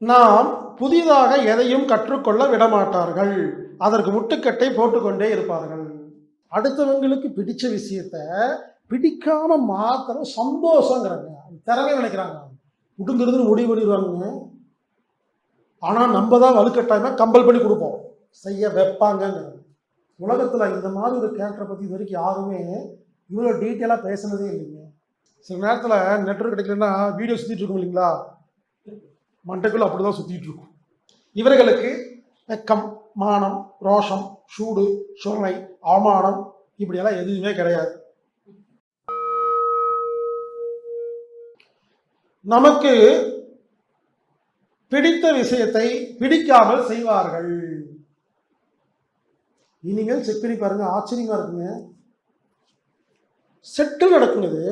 நாம் புதிதாக எதையும் கற்றுக்கொள்ள விடமாட்டார்கள். அதற்கு முட்டுக்கட்டை போட்டுக்கொண்டே இருப்பார்கள். அடுத்தவங்களுக்கு பிடிச்ச விஷயத்த பிடிக்காம மாத்திர சந்தோஷங்கிறாங்க திறமை நினைக்கிறாங்க. விட்டுங்கிறது முடிவு பண்ணிடுவாங்க ஆனால் நம்ம தான் வலுக்கட்டாயமா கம்பல் பண்ணி கொடுப்போம். செய்ய வைப்பாங்கங்க. உலகத்தில் இந்த மாதிரி ஒரு கேரக்டரை பற்றி இது வரைக்கும் யாருமே இவ்வளோ டீட்டெயிலாக பேசுனதே இல்லைங்க. சில நேரத்தில் நெட்ஒர்க் கிடைக்கலன்னா வீடியோ சுற்றிட்டு இருக்கும் இல்லைங்களா? மண்டைக்குள்ள அப்படிதான் சுத்திட்டு இருக்கும். இவர்களுக்கு வெக்கம் மானம் ரோஷம் சூடு சுரணை அவமானம் இப்படியெல்லாம் எதுவுமே கிடையாது. நமக்கு பிடித்த விஷயத்தை பிடிக்காமல் செய்வார்கள். இனிமேல் செக் பண்ணி பாருங்க ஆச்சரியமா இருக்குங்க. செட்டு நடக்குங்கிறது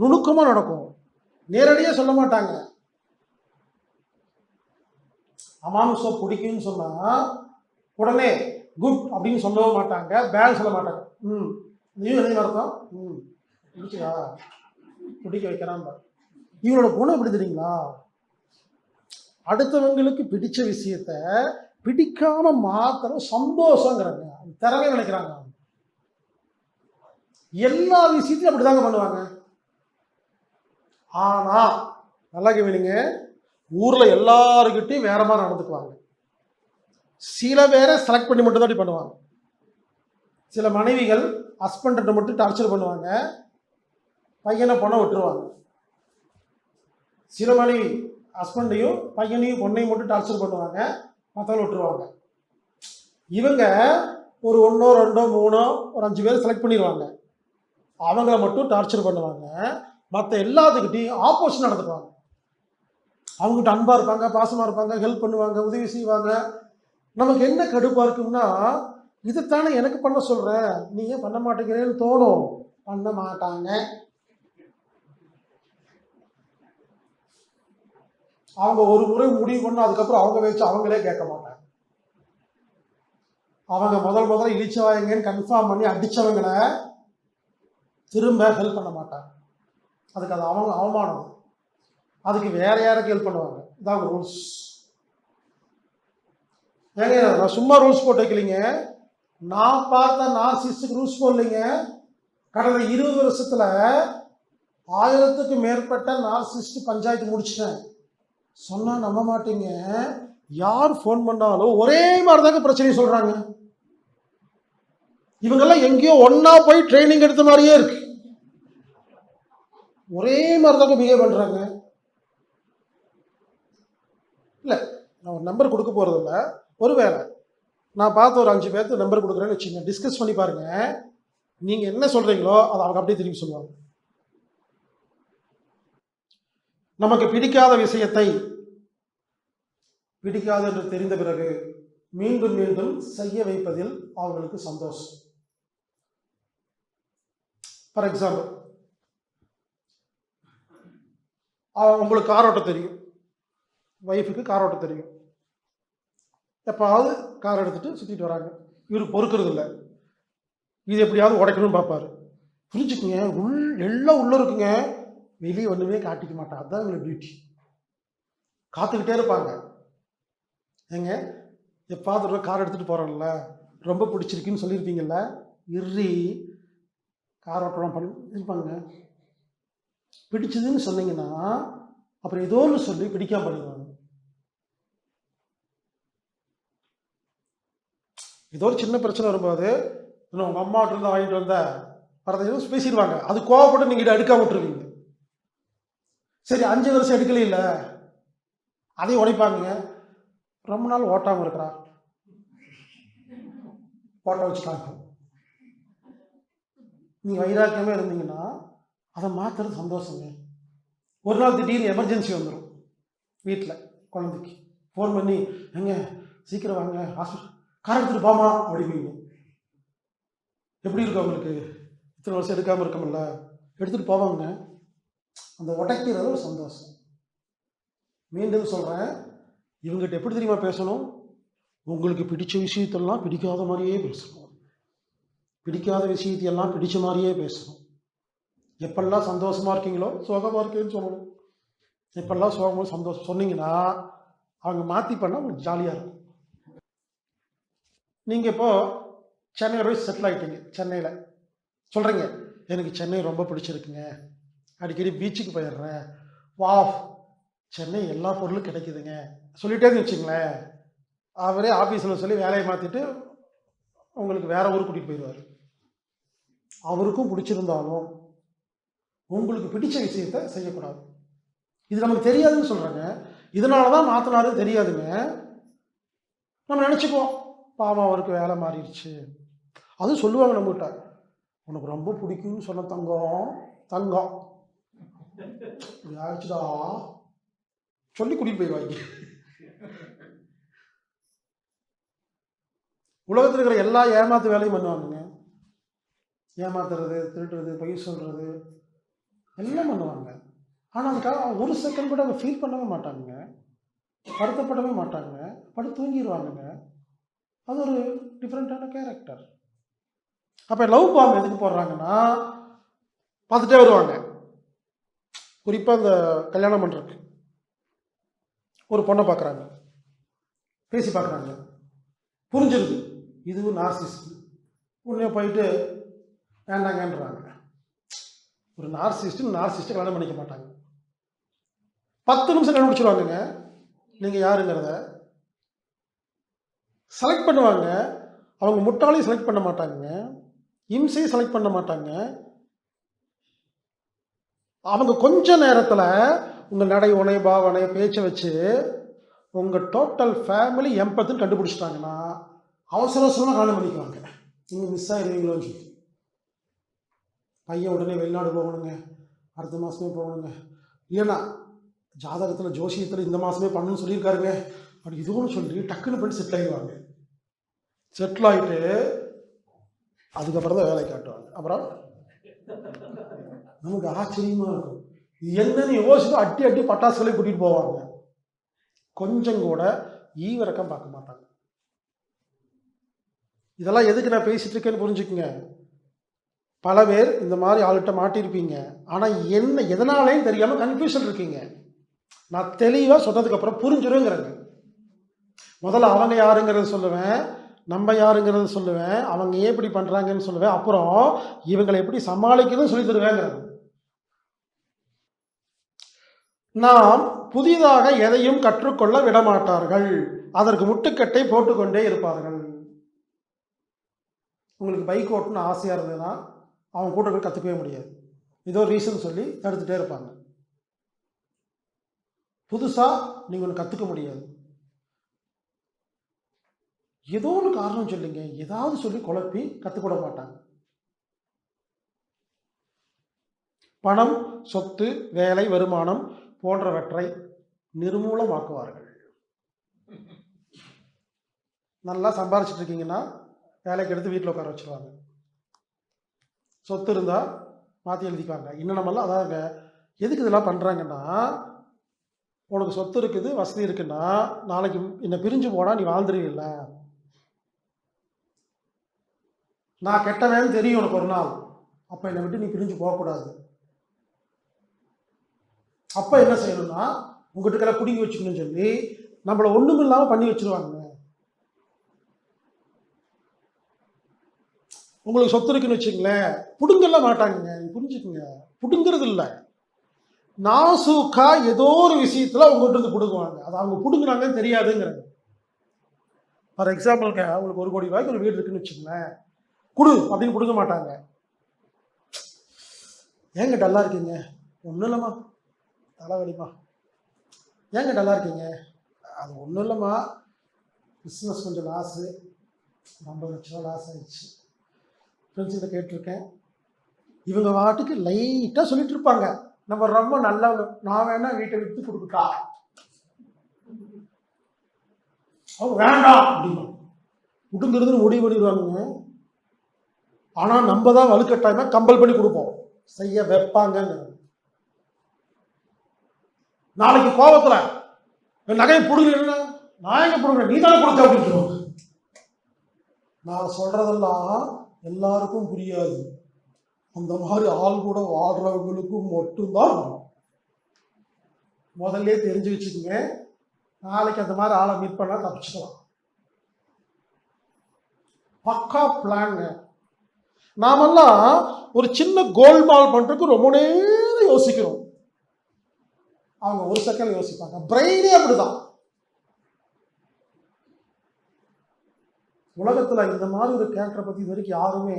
நுணுக்கமா நடக்கும். நேரடியாக சொல்ல மாட்டாங்க. அமானுஷம் பிடிக்கும்னு சொன்னா உடனே குட் அப்படின்னு சொல்லவும் மாட்டாங்க பேட் சொல்ல மாட்டாங்க. ம். நீயும் என்ன அர்த்தம்? ம். பிடிச்சா பிடிக்க வைக்கிறான் இவனோட குணம் எப்படி தெரியுங்களா? அடுத்தவங்களுக்கு பிடிச்ச விஷயத்த பிடிக்காம மாத்திர சந்தோஷங்கிறாங்க திறமை நினைக்கிறாங்க. எல்லா விஷயத்தையும் அப்படிதாங்க பண்ணுவாங்க. ஆனா நல்லா கவனிங்க ஊரில் எல்லாருக்கிட்டையும் வேற மாதிரி நடந்துக்குவாங்க. சில பேரை செலக்ட் பண்ணி மட்டும் தான் பண்ணுவாங்க. சில மனைவிகள் ஹஸ்பண்ட்டை மட்டும் டார்ச்சர் பண்ணுவாங்க. பையனை பொண்ணை விட்டுருவாங்க. சில மனைவி ஹஸ்பண்டையும் பையனையும் பொண்ணையும் மட்டும் டார்ச்சர் பண்ணுவாங்க. மற்றவங்க விட்டுருவாங்க. இவங்க ஒரு ஒன்றோ ரெண்டோ மூணோ ஒரு அஞ்சு பேர் செலக்ட் பண்ணிடுவாங்க. அவங்கள மட்டும் டார்ச்சர் பண்ணுவாங்க. மற்ற எல்லாத்துக்கிட்டையும் ஆப்போசிட் நடந்துக்குவாங்க. அவங்ககிட்ட அன்பாக இருப்பாங்க பாசமாக இருப்பாங்க ஹெல்ப் பண்ணுவாங்க உதவி செய்வாங்க. நமக்கு என்ன கடுப்பாக இருக்கும்னா இதைத்தானே எனக்கு பண்ண சொல்கிறேன் நீ ஏன் பண்ண மாட்டேங்கிறேன்னு தோணும். பண்ண மாட்டாங்க. அவங்க ஒரு முறை முடிவு பண்ண அதுக்கப்புறம் அவங்க வச்சு அவங்களே கேட்க மாட்டாங்க. அவங்க முதல் முதல்ல இழிச்சவாயங்கன்னு கன்ஃபார்ம் பண்ணி அடிச்சவங்களை திரும்ப ஹெல்ப் பண்ண மாட்டாங்க. அதுக்கு அது அவங்க அவமானம். அதுக்கு வேற யாருக்கு ஹெல்ப் பண்ணுவாங்க? இதான் ரூல்ஸ் ஏங்க நான் சும்மா ரூல்ஸ் போட்டு வைக்கலைங்க. நான் பார்த்த நார்சிஸ்டுக்கு ரூல்ஸ் போடலைங்க கடந்த இருபது வருஷத்தில் ஆயிரத்துக்கு மேற்பட்ட நார்சிஸ்ட் பஞ்சாயத்து முடிச்சிட்டேன். சொன்னால் நம்ப மாட்டீங்க. யார் ஃபோன் பண்ணாலும் ஒரே மாதிரி தாங்க பிரச்சனையை சொல்கிறாங்க இவங்கெல்லாம் எங்கேயோ ஒன்றா போய் ட்ரைனிங் எடுத்த மாதிரியே இருக்கு. ஒரே மாதிரி தாங்க பிஹேவ் பண்ணுறாங்க இல்லை நான் ஒரு நம்பர் கொடுக்க போகிறதில்ல ஒருவேளை நான் பார்த்த ஒரு அஞ்சு பேர்த்து நம்பர் கொடுக்குறேன்னு வச்சுங்க டிஸ்கஸ் பண்ணி பாருங்க. நீங்கள் என்ன சொல்கிறீங்களோ அதை அவங்க அப்படியே திரும்பி சொல்லுவாங்க. நமக்கு பிடிக்காத விஷயத்தை பிடிக்காது என்று தெரிந்த பிறகு மீண்டும் மீண்டும் செய்ய வைப்பதில் அவங்களுக்கு சந்தோஷம். ஃபார் எக்ஸாம்பிள் உங்களுக்கு கார் தெரியும். ஒய்ஃபுக்கு கார் ஓட்ட தெரியும். எப்பாவது கார் எடுத்துகிட்டு சுற்றிட்டு வராங்க. இவர் பொறுக்கிறது இல்லை இது எப்படியாவது உடைக்கணும்னு பார்ப்பாரு. புரிஞ்சுக்குங்க உள் எல்லாம் உள்ளே இருக்குங்க. வெளியே ஒன்றுமே காட்டிக்க மாட்டான். அதுதான் இவங்க பியூட்டி காத்துக்கிட்டே இருப்பாங்க. ஏங்க எப்பாவது ஒரு கார் எடுத்துகிட்டு போகிறோம்ல ரொம்ப பிடிச்சிருக்குன்னு சொல்லியிருப்பீங்கல்ல. இறி கார் ஓட்டலாம் பண்ணி இருப்பாங்க பிடிச்சதுன்னு சொன்னீங்கன்னா அப்புறம் ஏதோ ஒன்று சொல்லி பிடிக்காம பண்ணுவாங்க ஏதோ ஒரு சின்ன பிரச்சனை வரும்போது இன்னும் உங்கள் அம்மாட்ட இருந்து வாங்கிட்டு வந்த வரதை பேசிடுவாங்க. அது கோவப்பட்டு நீங்கள் இதை விட்டுருவீங்க. சரி அஞ்சு வருஷம் எடுக்கல இல்லை. அதையும் உடைப்பாங்க ரொம்ப நாள் ஓட்டாமல் இருக்கிறா. ஓட்ட வச்சுட்டாங்க. நீங்கள் வைராக்கியமே இருந்தீங்கன்னா அதை மாற்றுறது சந்தோஷங்க. ஒரு நாள் திடீர்னு எமர்ஜென்சி வந்துடும் வீட்டில் குழந்தைக்கு. ஃபோன் பண்ணி எங்க? சீக்கிரம் வாங்க. ஹாஸ்பிட்டல் கார் எடுத்துகிட்டு போமா அப்படிம்பீங்க எப்படி இருக்கும் அவங்களுக்கு? இத்தனை வருஷம் எடுக்காமல் இருக்கமில்ல எடுத்துகிட்டு போவாங்க. அந்த உடைக்கிறது ஒரு சந்தோஷம். மீண்டும் சொல்கிறேன் இவங்ககிட்ட எப்படி தெரியுமா பேசணும்? உங்களுக்கு பிடிச்ச விஷயத்தெல்லாம் பிடிக்காத மாதிரியே பேசணும். பிடிக்காத விஷயத்தையெல்லாம் பிடிச்ச மாதிரியே பேசணும். எப்பெல்லாம் சந்தோஷமாக இருக்கீங்களோ சோகமாக இருக்கேன்னு சொல்லணும். எப்பெல்லாம் சோகமும் சந்தோஷம் சொன்னீங்கன்னா அவங்க மாற்றி பண்ணால் உங்களுக்கு ஜாலியாக இருக்கும். நீங்கள் இப்போது சென்னையில் போய் செட்டில் ஆகிட்டீங்க சென்னையில். சொல்கிறீங்க எனக்கு சென்னை ரொம்ப பிடிச்சிருக்குங்க. அடிக்கடி பீச்சுக்கு போயிடுறேன். வா சென்னை எல்லா பொருளும் கிடைக்குதுங்க. சொல்லிட்டே வச்சுங்களேன் அவரே ஆஃபீஸில் சொல்லி வேலையை மாற்றிட்டு உங்களுக்கு வேற ஊர் கூட்டிகிட்டு போயிடுவார். அவருக்கும் பிடிச்சிருந்தாலும் உங்களுக்கு பிடிச்ச விஷயத்த செய்யக்கூடாது. இது நமக்கு தெரியாதுன்னு சொல்கிறாங்க இதனால தான் மாற்றினாரு தெரியாதுங்க. நம்ம நினச்சிக்குவோம். பாவம் அவருக்கு வேலை மாறிடுச்சு. அதுவும் சொல்லுவாங்க நம்மகிட்ட. உனக்கு ரொம்ப பிடிக்கும்னு சொன்ன தங்கம் தங்கம். ஆச்சுடா சொல்லி கூட்டிட்டு போயிடுவாங்க உலகத்தில் இருக்கிற எல்லா ஏமாத்து வேலையும் பண்ணுவாங்க ஏமாத்துறது திருடுறது பொய் சொல்றது எல்லாம் பண்ணுவாங்க. ஆனால் அதுக்காக ஒரு செகண்ட் கூட அவங்க ஃபீல் பண்ணவே மாட்டாங்க. வருத்தப்படவே மாட்டாங்க. படுத்து தூங்கிடுவாங்கங்க அது ஒரு டிஃப்ரெண்ட்டான கேரக்டர் அப்போ லவ் பாம்பு எதுக்கு போடுறாங்கன்னா பார்த்துட்டே வருவாங்க. குறிப்பாக இந்த கல்யாணம் பண்ணுறதுக்கு ஒரு பொண்ணை பார்க்குறாங்க. பேசி பார்க்குறாங்க. புரிஞ்சிருது. இதுவும் நார்சிஸ்ட் உடனே போயிட்டு வேண்டாங்கன்றாங்க. ஒரு நார்சிஸ்ட் நார்சிஸ்ட்டு கல்யாணம் பண்ணிக்க மாட்டாங்க. பத்து நிமிஷம் கண்டுபிடிச்சிருவாங்கங்க நீங்கள் யாருங்கிறத? செலக்ட் பண்ணுவாங்க. அவங்க முட்டாளையும் செலக்ட் பண்ண மாட்டாங்க. இம்சையும் செலக்ட் பண்ண மாட்டாங்க. அவங்க கொஞ்ச நேரத்தில் உங்கள் நடை உணை பாவனை பேச்சை வச்சு உங்கள் டோட்டல் ஃபேமிலி எம்பத்துன்னு கண்டுபிடிச்சிட்டாங்கன்னா அவசர அவசரமாக கல்யாணம் பண்ணிக்குவாங்க. நீங்கள் மிஸ் ஆகிடுவீங்களோன்னு சொல்லி பையன் உடனே வெளிநாடு போகணுங்க. அடுத்த மாதமே போகணுங்க. இல்லைன்னா ஜாதகத்தில் ஜோசியத்தில் இந்த மாதமே பண்ணணும்னு சொல்லியிருக்காருங்க. அப்படி இதுவும் சொல்லி டக்குன்னு பண்ணி செட்டில் ஆகிடுவாங்க செட்டில் ஆகிட்டு அதுக்கப்புறம் தான் வேலை காட்டுவாங்க அப்புறம் நமக்கு ஆச்சரியமாக இருக்கும். இது என்னன்னு யோசிச்சு அட்டி அட்டி பட்டாசுகளை கூட்டிகிட்டு போவாங்க. கொஞ்சம் கூட ஈவிரக்கம் பார்க்க மாட்டாங்க. இதெல்லாம் எதுக்கு நான் பேசிகிட்டு இருக்கேன்னு புரிஞ்சுக்குங்க. பல பேர் இந்த மாதிரி ஆள்கிட்ட மாட்டியிருப்பீங்க. ஆனால் என்ன எதனாலேயும் தெரியாமல் கன்ஃபியூஷன் இருக்கீங்க. நான் தெளிவாக சொன்னதுக்கப்புறம் புரிஞ்சிருங்கிறேங்க. முதல்ல அவங்க யாருங்கிறத சொல்லுவேன். நம்ம யாருங்கிறத சொல்லுவேன் அவங்க ஏன் இப்படி பண்ணுறாங்கன்னு சொல்லுவேன். அப்புறம் இவங்களை எப்படி சமாளிக்கணும்னு சொல்லி தருவேங்கிறது. நாம் புதிதாக எதையும் கற்றுக்கொள்ள விடமாட்டார்கள். அதற்கு முட்டுக்கட்டை போட்டுக்கொண்டே இருப்பார்கள். உங்களுக்கு பைக் ஓட்டணும்னு ஆசையாக இருந்ததுன்னா அவங்க கூட போய் கற்றுக்கவே முடியாது. ஏதோ ரீசன் சொல்லி தடுத்துகிட்டே இருப்பாங்க. புதுசாக நீங்கள் ஒன்று கற்றுக்க முடியாது. ஏதோ ஒன்று காரணம் சொல்லுங்க. ஏதாவது சொல்லி குழப்பி கற்றுக்கூட மாட்டாங்க. பணம் சொத்து வேலை வருமானம் போன்றவற்றை நிர்மூலமாக்குவார்கள். நல்லா சம்பாரிச்சிட்டு இருக்கீங்கன்னா வேலைக்கு எடுத்து வீட்டில் உட்கார வச்சிருவாங்க. சொத்து இருந்தால் மாற்றி எழுதிக்குவாங்க. இன்னும் நம்மளாம் அதாங்க எதுக்கு இதெல்லாம் பண்ணுறாங்கன்னா உனக்கு சொத்து இருக்குது வசதி இருக்குன்னா நாளைக்கு என்னை பிரிஞ்சு போனால் நீ வாழ்ந்துருவில்ல. நான் கெட்டவேன்னு தெரியும் உனக்கு ஒரு நாள். அப்போ என்னை விட்டு நீ பிரிஞ்சு போகக்கூடாது. அப்போ என்ன செய்யணும்னா உங்ககிட்ட இருக்கிற பிடிங்கி வச்சுக்கணும்னு சொல்லி நம்மளை ஒன்றும் இல்லாமல் பண்ணி வச்சிருவாங்க. உங்களுக்கு சொத்து இருக்குன்னு வச்சுங்களேன் பிடுங்கல மாட்டாங்க நீ புரிஞ்சுக்குங்க. புடுங்கிறது இல்லை. நாசூக்கா ஏதோ ஒரு விஷயத்துல உங்கள்கிட்ட இருந்து புடுங்குவாங்க. அது அவங்க புடுங்குறாங்கன்னு தெரியாதுங்கிறது. ஃபார் எக்ஸாம்பிளுக்கு உங்களுக்கு ஒரு கோடி ரூபாய்க்கு ஒரு வீடு இருக்குன்னு வச்சுங்களேன் கொடு அப்படின்னு கொடுக்க மாட்டாங்க. ஏங்க டல்லா இருக்கீங்க? ஒன்றும் இல்லைம்மா. தலைவலிமா ஏங்க டல்லா இருக்கீங்க? அது ஒன்றும் இல்லைம்மா. பிஸ்னஸ் கொஞ்சம் லாஸு ஐம்பது லட்ச ரூபா லாஸ் ஆயிடுச்சு ஃப்ரெண்ட்ஸ்கிட்ட கேட்டிருக்கேன். இவங்க வாட்டுக்கு லைட்டாக சொல்லிட்டு இருப்பாங்க. நம்ம ரொம்ப நல்லவங்க. நான் வேணா வீட்டை விட்டு கொடுக்குட்டா? அவங்க வேண்டாம் அப்படின்னா விட்டுங்கிறதுன்னு முடிவு பண்ணிடுவாங்க ஆனால் நம்ம தான் வலுக்கட்டாயமாக கம்பல் பண்ணி கொடுப்போம். செய்ய வைப்பாங்கன்னு. நாளைக்கு கோபத்தில் என் நகையை பிடுங்க நான் எங்க பிடுங்க நீ தானே கொடுத்த அப்படின்னு சொல்லுவாங்க. நான் சொல்றதெல்லாம் எல்லாருக்கும் புரியாது. அந்த மாதிரி ஆள் கூட வாழ்றவங்களுக்கும் மட்டும்தான் முதல்ல தெரிஞ்சு வச்சுக்கோங்க. நாளைக்கு அந்த மாதிரி ஆளை மீட் பண்ணால் தப்பிச்சுக்கலாம். பக்கா பிளான் நாமெல்லாம் ஒரு சின்ன கோல்மால் பண்ணுறதுக்கு ரொம்ப நேரம் யோசிக்கிறோம். அவங்க ஒரு செகண்ட் யோசிப்பாங்க. பிரெயினே அப்படிதான். உலகத்தில் இந்த மாதிரி ஒரு கேரக்டரை பற்றி இது வரைக்கும் யாருமே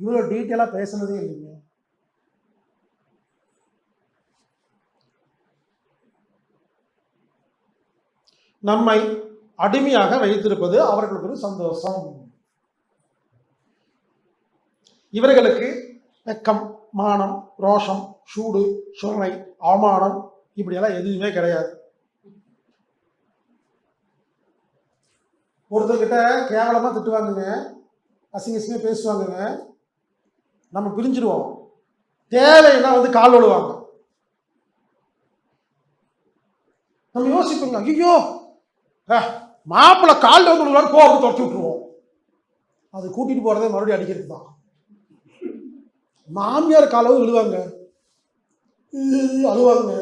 இவ்வளோ டீட்டெயிலாக பேசுனதே இல்லைங்க. நம்மை அடிமையாக வைத்திருப்பது அவர்களுக்கு ஒரு சந்தோஷம். இவர்களுக்கு வெக்கம் மானம் ரோஷம் சூடு சுரணை அவமானம் இப்படியெல்லாம் எதுவுமே கிடையாது. ஒருத்தர்கிட்ட கேவலமாக திட்டுவாங்கங்க அசிங்க அசிங்க பேசுவாங்கங்க நம்ம பிரிஞ்சிருவோம். தேவைன்னா வந்து கால் விழுவாங்க நம்ம யோசிப்போங்க ஐயோ மாப்பிள்ளை காலில் வந்து விழுவான்னு போகிறது துரத்தி விட்டுருவோம். அது கூட்டிட்டு போறதே மறுபடியும் அடிக்கிறது தான் மாமியார் காலாவது விழுவாங்க. அழுவாங்க.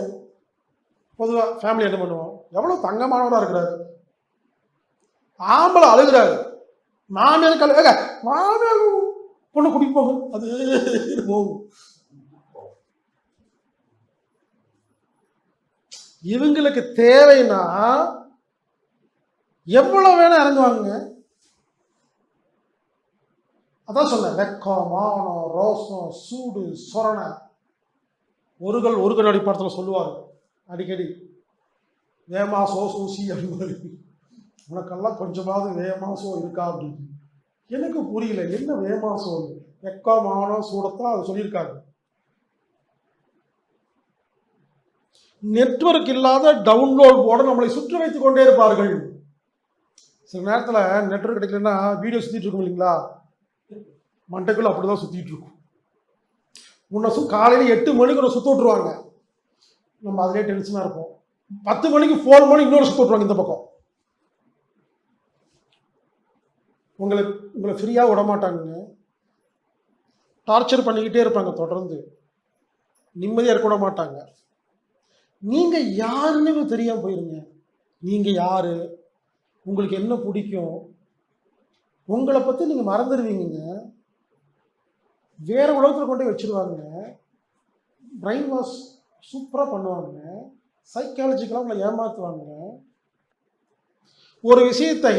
பொதுவாக ஃபேமிலி என்ன பண்ணுவோம்? எவ்வளோ தங்கமானவராக இருக்கிறாரு. ஆம்பளை அழுகிறாரு. மாமியார் கால மாமியார் பொண்ணு கூட்டிட்டு போகும் அது போகும். இவங்களுக்கு தேவைன்னா எவ்வளோ வேணால் இறங்குவாங்க. அதான் சொன்னேன் வெக்கம் மானம் ரோசம் சூடு சொரணை. ஒருகள் ஒரு கண்ணாடி படத்தில் சொல்லுவார். அடிக்கடி வேமாசோ சூசி அப்படின்பாரு உனக்கெல்லாம் கொஞ்சமாவது வேமாசம் இருக்கா அப்படின்னு. எனக்கு புரியல என்ன வேமாசோ வெக்கம் மானம் சூடத்தான் அது சொல்லியிருக்காரு. நெட்வொர்க் இல்லாத டவுன்லோட் போட நம்மளை சுற்றி வைத்துக் கொண்டே இருப்பார்கள். சில நேரத்தில் நெட்ஒர்க் கிடைக்கலன்னா வீடியோ சுற்றிட்டு இருக்கும் இல்லைங்களா? மண்டைக்குள்ள அப்படிதான் சுத்திட்டு இருக்கும். உன்னை சு காலையில் எட்டு மணிக்கு உன்னை சுத்த விட்டுருவாங்க. நம்ம அதிலே டென்ஷனாக இருப்போம். பத்து மணிக்கு ஃபோன் மணி இன்னொரு சுத்த விட்டுருவாங்க இந்த பக்கம். உங்களை உங்களை ஃப்ரீயாக விடமாட்டாங்க டார்ச்சர் பண்ணிக்கிட்டே இருப்பாங்க தொடர்ந்து. நிம்மதியாக இருக்க விட மாட்டாங்க. நீங்கள் யாருன்னு தெரியாமல் தெரியாம போயிருங்க. நீங்கள் யாரு? உங்களுக்கு என்ன பிடிக்கும்? உங்களை பற்றி நீங்கள் மறந்துடுவீங்க வேற உலகத்தில் கொண்டு வச்சிருவாங்க. பிரெயின் வாஷ் சூப்பராக பண்ணுவாங்க. சைக்காலஜிக்கலாக உங்களை ஏமாற்றுவாங்க ஒரு விஷயத்தை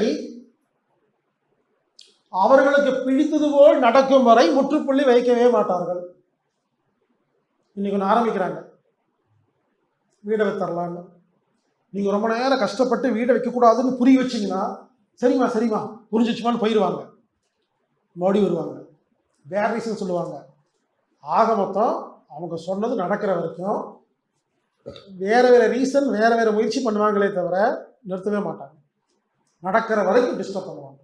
அவர்களுக்கு பிடித்தது போல் நடக்கும் வரை முற்றுப்புள்ளி வைக்கவே மாட்டார்கள். இன்னைக்கு ஒன்று ஆரம்பிக்கிறாங்க. வீடை வைத்தரலான்னு நீங்கள் ரொம்ப நேரம் கஷ்டப்பட்டு வீடை வைக்கக்கூடாதுன்னு புரிய வச்சிங்கன்னா சரிம்மா சரிம்மா புரிஞ்சிச்சுமான்னு போயிடுவாங்க மறுபடியும் வருவாங்க. வேற ரீசன் சொல்லுவாங்க. ஆக மொத்தம் அவங்க சொன்னது நடக்கிற வரைக்கும் வேற வேற ரீசன் வேற வேற முயற்சி பண்ணுவாங்களே தவிர நிறுத்தவே மாட்டாங்க. நடக்கிற வரைக்கும் டிஸ்டர்ப் பண்ணுவாங்க.